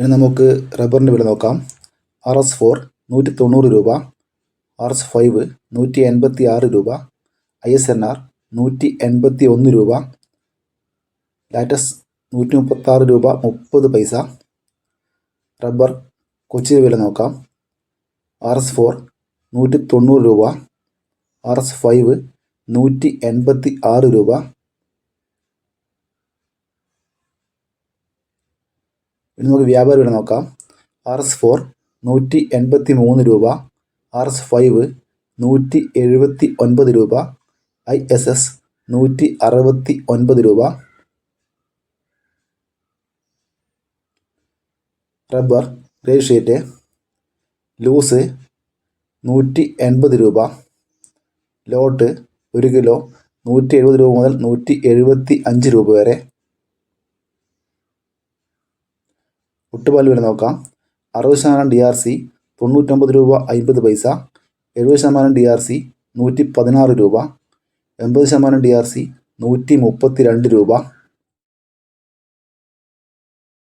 ഇനി നമുക്ക് റബ്ബറിന്റെ വില നോക്കാം. ആർ എസ് ഫോർ നൂറ്റി തൊണ്ണൂറ് രൂപ ആർ എസ് ഫൈവ് നൂറ്റി എൺപത്തി ആറ് രൂപ ഐ എസ് എൻ ആർ നൂറ്റി എൺപത്തി ഒന്ന് രൂപ ലാറ്റസ് നൂറ്റി മുപ്പത്താറ് രൂപ മുപ്പത് പൈസ. റബ്ബർ കൊച്ചി വില നോക്കാം. ആർ എസ് ഫോർ നൂറ്റി തൊണ്ണൂറ് രൂപ ആർ എസ് ഫൈവ് നൂറ്റി എൺപത്തി ആറ് രൂപ ഇനി നമുക്ക് വ്യാപാര വില നോക്കാം. ആർ എസ് ഫോർ നൂറ്റി എൺപത്തി മൂന്ന് രൂപ ആർ എസ് ഫൈവ് നൂറ്റി എഴുപത്തി ഒൻപത് രൂപ ഐ എസ് എസ് നൂറ്റി അറുപത്തി ഒൻപത് രൂപ. റബ്ബർ ഗ്രേ ഷീറ്റ് ലൂസ് നൂറ്റി എൺപത് രൂപ. ലോട്ട് ഒരു കിലോ നൂറ്റി എഴുപത് രൂപ മുതൽ നൂറ്റി എഴുപത്തി അഞ്ച് രൂപ വരെ. ഒട്ടുപാൽ വില നോക്കാം. അറുപത് ശതമാനം ഡി ആർ സി തൊണ്ണൂറ്റൊമ്പത് രൂപ അൻപത് പൈസ. എഴുപത് ശതമാനം ഡി ആർ സി നൂറ്റി പതിനാറ് രൂപ. എൺപത് ശതമാനം ഡി ആർ സി നൂറ്റി മുപ്പത്തി രണ്ട് രൂപ.